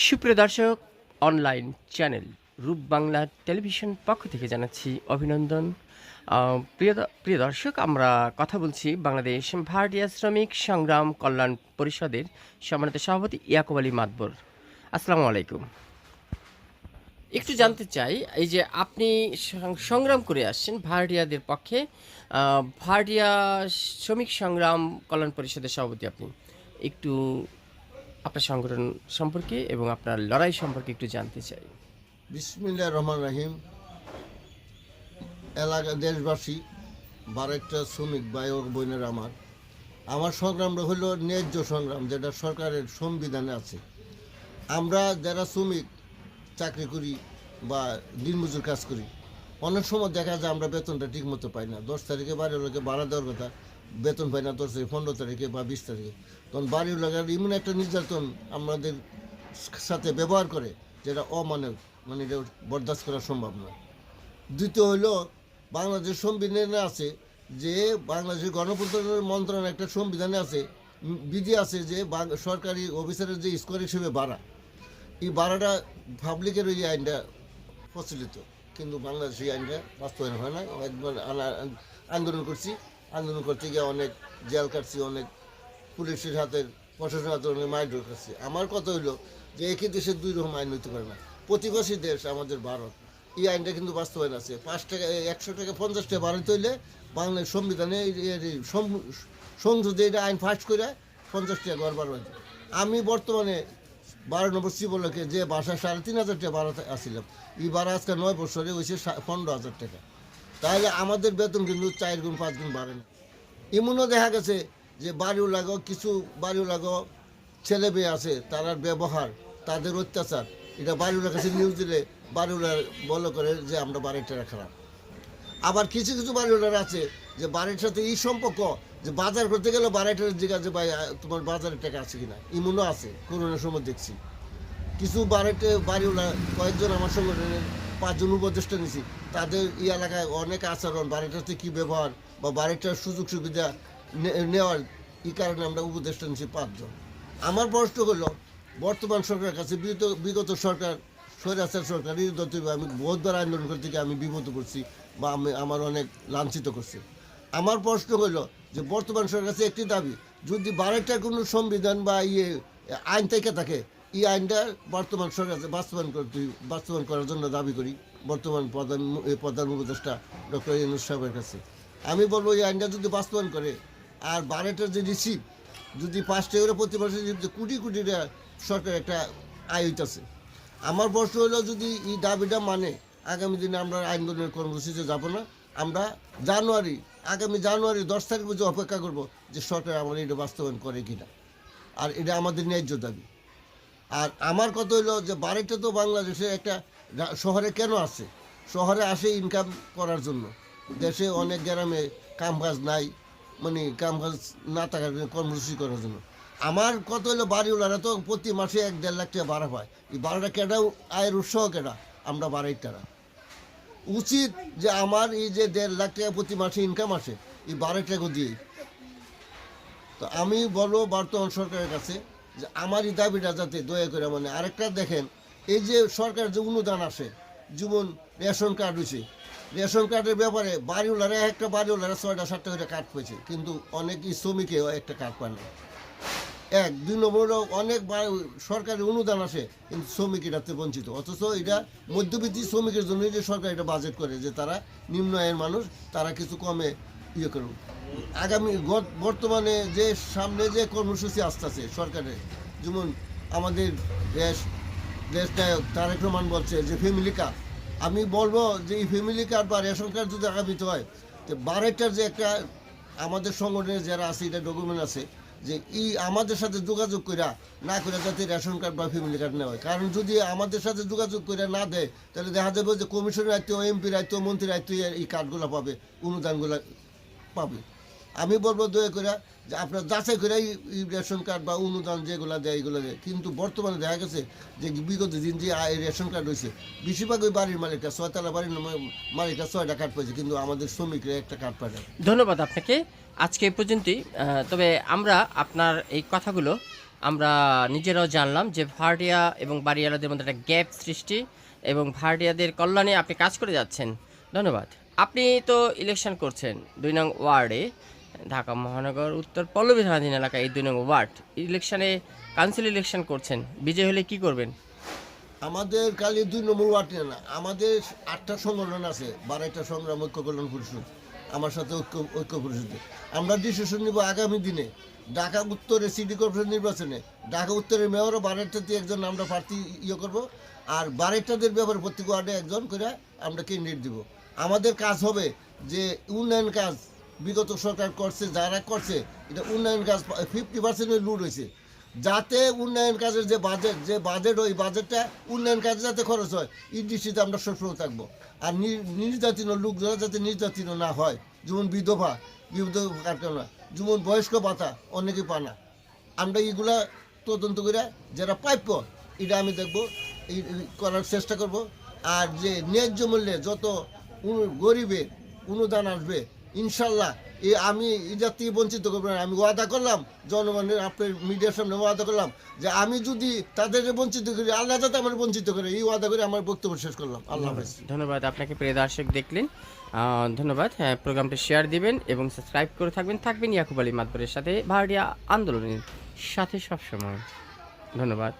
সুপ্রিয় দর্শক online channel রূপ বাংলা টেলিভিশন পক্ষ থেকে জানাচ্ছি অভিনন্দন। প্রিয় প্রিয় দর্শক, আমরা কথা বলছি বাংলাদেশ ভারতীয় শ্রমিক সংগ্রাম কল্যাণ পরিষদের সম্মানিত সভাপতি ইয়াকুব আলী মাতবর। আসসালামু আলাইকুম। একটু জানতে চাই, এই যে আপনি সংগ্রাম করে আসছেন ভাড়িয়াদের পক্ষে ভাড়িয়া শ্রমিক সংগ্রাম কল্যাণ পরিষদের সভাপতি আপনি। একটু আপনার সংগঠন সম্পর্কে এবং আপনার লড়াই সম্পর্কে একটু জানতে চাই। বিসমিল্লা রহমান রাহিম। এলাকা দেশবাসী, বারেকটা শ্রমিক ও বোনের আমার। আমার সংগ্রামটা হলো ন্যায্য সংগ্রাম, যেটা সরকারের সংবিধানে আছে। আমরা যারা শ্রমিক, চাকরি করি বা দিনমজুর কাজ করি, অনেক সময় দেখা যায় আমরা বেতনটা ঠিক মতো পাই না। দশ তারিখে বাড়ির লোকে ভাড়া দেওয়ার কথা বেতন পাই না দশ তারিখ, পনেরো তারিখে বা বিশ তারিখে। তখন বাড়ির লোকের এমন একটা নির্যাতন আমাদের সাথে ব্যবহার করে যেটা অমানব মানে এটা বরদাস্ত করা সম্ভব নয়। দ্বিতীয় হলো বাংলাদেশ সংবিধানে আছে যে বাংলাদেশের গণপ্রজাতন্ত্র মন্ত্রণালয় একটা সংবিধানে আছে, বিধি আছে যে সরকারি অফিসারের যে স্কোর হিসেবে বাড়া এই বাড়াটা পাবলিকের ওই আইনটা প্রচলিত। কিন্তু বাংলাদেশে এই আইনটা বাস্তবায়ন হয় না। আন্দোলন করছি। আন্দোলন করতে গিয়ে অনেক জেল কাটছি অনেক পুলিশের হাতের প্রশাসনের হাতে অনেক মাইল ঢুকাচ্ছি আমার কথা হইল যে একই দেশের দুই রকম আইন হইতে পারে না। প্রতিবেশী দেশ আমাদের ভারত। এই আইনটা কিন্তু বাস্তবায়ন আছে। পাঁচ টাকা, একশো টাকা, পঞ্চাশ টাকা বাড়াইতে হইলে বাংলার সংবিধানে সংসদে এটা আইন পাস করে পঞ্চাশ টাকা ঘর বাড়াই আমি বর্তমানে বারো নম্বর শিবলকে যে বাসা সাড়ে তিন হাজার টাকা বাড়াতে আসছিলাম এই বাড়া আজকে নয় বছরে হয়েছে পনেরো হাজার টাকা। তাহলে আমাদের বেতন কিন্তু চার গুণ, পাঁচ গুণ বাড়ে না। এমনও দেখা গেছে যে বাড়িও লাগো, কিছু বাড়িও লাগো, ছেলে মেয়ে আছে, তার ব্যবহার, তাদের অত্যাচার, এটা বাড়িওয়ালার কাছে নিউজ দিলে বাড়িওয়ালার বলো করে যে আমরা বাড়িটা খারাপ। আবার কিছু কিছু বাড়িওয়ালার আছে যে বাড়ির সাথে এই সম্পর্ক যে বাজার করতে গেলে বাড়িটার জিজ্ঞাসা ভাই, তোমার বাজারের টাকা আছে কিনা? এমনও আছে, করোনার সময় দেখছি। কিছু বাড়িতে বাড়িওয়ালা, কয়েকজন আমার সংগঠনের পাঁচজন উপদেষ্টা নিছি। তাদের এই এলাকায় অনেক আচরণ বাড়িটাতে কী ব্যবহার বা বাড়িটার সুযোগ সুবিধা নেওয়ার এই কারণে আমরা উপদেষ্টা নিচ্ছি পাঁচজন। আমার প্রশ্ন হলো, বর্তমান সরকারের কাছে বিগত সরকার, স্বৈরাচার সরকার নির্দত আমি বহুতবার আন্দোলন করতে গিয়ে আমি বিপদ করছি বা আমি, আমার অনেক লাঞ্ছিত করছি। আমার প্রশ্ন হলো যে বর্তমান সরকারের কাছে একটি দাবি, যদি বারেকটার কোনো সংবিধান বা ইয়ে আইন থেকে থাকে, এই আইনটা বর্তমান সরকার বাস্তবায়ন করতে, বাস্তবায়ন করার জন্য দাবি করি। বর্তমান প্রধান প্রধান উপদেষ্টা ডক্টর ইনুস সাহেবের কাছে। আমি বলব এই আইনটা যদি বাস্তবায়ন করে, আর বারেটার যে রিসিভ যদি পাঁচ টাকা করে প্রতি মাসে যদি কোটি কোটি সরকার একটা আয় হইতেছে আমার প্রশ্ন হলো, যদি এই দাবিটা মানে আগামী দিনে আমরা আন্দোলনের কর্মসূচিতে যাব না, আমরা জানুয়ারি, আগামী জানুয়ারি দশ তারিখ পর্যন্ত অপেক্ষা করব যে সরকার আমার এটা বাস্তবায়ন করে কিনা। আর এটা আমাদের ন্যায্য দাবি। আর আমার কথা হলো যে বাড়িটা তো বাংলাদেশে একটা শহরে কেন আছে শহরে আসে ইনকাম করার জন্য। দেশে অনেক গ্রামে কাম কাজ নাই মানে কাম কাজ না থাকার জন্য, কর্মসূচি করার জন্য। আমার কত হলো বাড়িওয়ালারা তো প্রতি মাসে এক দেড় লাখ টাকা ভাড়া পায়। এই ভাড়াটা কেটা আয়ের উৎসাহ কেটা আমরা বাড়াই তারা উচিত যে আমার এই যে দেড় লাখ টাকা প্রতি মাসে ইনকাম আসে, এই বারো টাকা দিয়ে তো আমি বলব বর্তমান সরকারের কাছে যে আমার এই দাবিটা যাতে দয়া করে মানে আরেকটা দেখেন এই যে সরকার যে অনুদান আসে যেমন রেশন কার্ড হয়েছে রেশন কার্ডের ব্যাপারে বাড়িওয়ালারা একটা বাড়িওয়ালারা ছয়টা, সাতটা করে কার্ড পেয়েছে কিন্তু অনেক শ্রমিকেও একটা কার্ড পায় না এক, দুই নম্বর অনেক বা- সরকারি অনুদান আসে কিন্তু শ্রমিক এটাতে বঞ্চিত। অথচ এটা মধ্যবিত্ত শ্রমিকের জন্যই যে সরকার এটা বাজেট করে যে তারা নিম্ন আয়ের মানুষ, তারা কিছু কমে ইয়ে করুক। আগামী বর্তমানে যে সামনে যে কর্মসূচি আসতেছে সরকারের, যেমন আমাদের দেশ দেশ নায়ক তারেক রহমান বলছে যে, ফ্যামিলি কার্ড। আমি বলব যে, এই ফ্যামিলি কার্ড বা রেশন কার্ড যদি আগামীতে হয়, তো বারেটার যে একটা আমাদের সংগঠনের যারা আছে, এটা ডকুমেন্ট আছে, যে এই আমাদের সাথে যোগাযোগ করে না করে যাতে রেশন কার্ড বা ফ্যামিলি কার্ড নেওয়া হয়। কারণ যদি আমাদের সাথে যোগাযোগ করে না দেয়, তাহলে দেখা যাবে যে কমিশনের আয়ত্ত এমপি আয়ত্ত মন্ত্রীর আয়ত্ত এই কার্ডগুলো পাবে, অনুদানগুলো পাবে। আমি বলব দয়া করে যে আপনার যাচাই করে এই রেশন কার্ড বা অনুদান যেগুলো দেয় এগুলো দেয়। কিন্তু বর্তমানে দেখা গেছে যে বিগত দিন যে রেশন কার্ড হয়েছে বেশিরভাগ ওই বাড়ির মালিকরা ছয়তলা বাড়ির মা- মালিকরা ছয়টা কার্ড পাইছে, কিন্তু আমাদের শ্রমিকরা একটা কার্ড পায় না। ধন্যবাদ আপনাকে। আজকে এই পর্যন্তই। তবে আমরা আপনার এই কথাগুলো আমরা নিজেরাও জানলাম যে ভাড়িয়া এবং বাড়িওয়ালাদের মধ্যে একটা গ্যাপ সৃষ্টি এবং ভাড়িয়াদের কল্যাণে আপনি কাজ করে যাচ্ছেন। ধন্যবাদ। আপনি তো ইলেকশন করছেন দুই নং ওয়ার্ডে। ঢাকা মহানগর, উত্তর পল্লবী থানাধীন এলাকায় এই দুই নম্বর ওয়ার্ড। ইলেকশনে কাউন্সিল ইলেকশন করছেন। বিজয় হলে কি করবেন? আমাদের কালি দুই নম্বর ওয়ার্ডে না, আমাদের আটটা সংগঠন আছে, বারোটা সংগ্রাম ঐক্য কল্যাণ পরিষদ, আমার সাথে ঐক্য ঐক্য পরিষদে। আমরা ডিসিশন নিব আগামী দিনে। ঢাকা উত্তরে সিটি কর্পোরেশন নির্বাচনে, ঢাকা উত্তরের মেয়রও বারেটাতে একজন আমরা প্রার্থী ইয়ে করব, আর বারেটাদের ব্যাপারে প্রত্যেক ওয়ার্ডে একজন করে আমরা ক্যান্ডিডেট দিব। আমাদের কাজ হবে যে উন্নয়ন কাজ বিগত সরকার করছে, যারা করছে, এটা উন্নয়ন কাজ ফিফটি পার্সেন্টের লুট হয়েছে। যাতে উন্নয়ন কাজের যে বাজেট যে বাজেট ওই বাজেটটা উন্নয়ন কাজে যাতে খরচ হয় দৃষ্টিতে আমরা সবসময় থাকব। আর নির্যাতিত লোকজনের যাতে নির্যাতিত না হয়, যেমন বিধবা বিধবা কাটনা যেমন বয়স্ক ভাতা, অনেকে পানা আমরা এইগুলা তদন্ত করে যারা প্রাপ্য, এটা আমি দেখব, এই করার চেষ্টা করব। আর যে ন্যায্য মূল্যে যত গরিবের অনুদান আসবে ইনশাল্লাহ এই আমি এটার থেকে বঞ্চিত করব না। আমি ওয়াদা করলাম জনগণের আপনার মিডিয়ার সামনে ওয়াদা করলাম যে আমি যদি তাদের বঞ্চিত করি আল্লাহ যাতে আমার বঞ্চিত করে এই ওয়াদা করে আমার বক্তব্য শেষ করলাম। আল্লাহ হাফেজ। ধন্যবাদ আপনাকে প্রিয় দর্শক দেখলেন। ধন্যবাদ। হ্যাঁ প্রোগ্রামটা শেয়ার দিবেন এবং সাবস্ক্রাইব করে থাকবেন। থাকবেন ইয়াকুব আলী মাতবরের সাথে ভারতীয় আন্দোলনের সাথে সবসময়। ধন্যবাদ।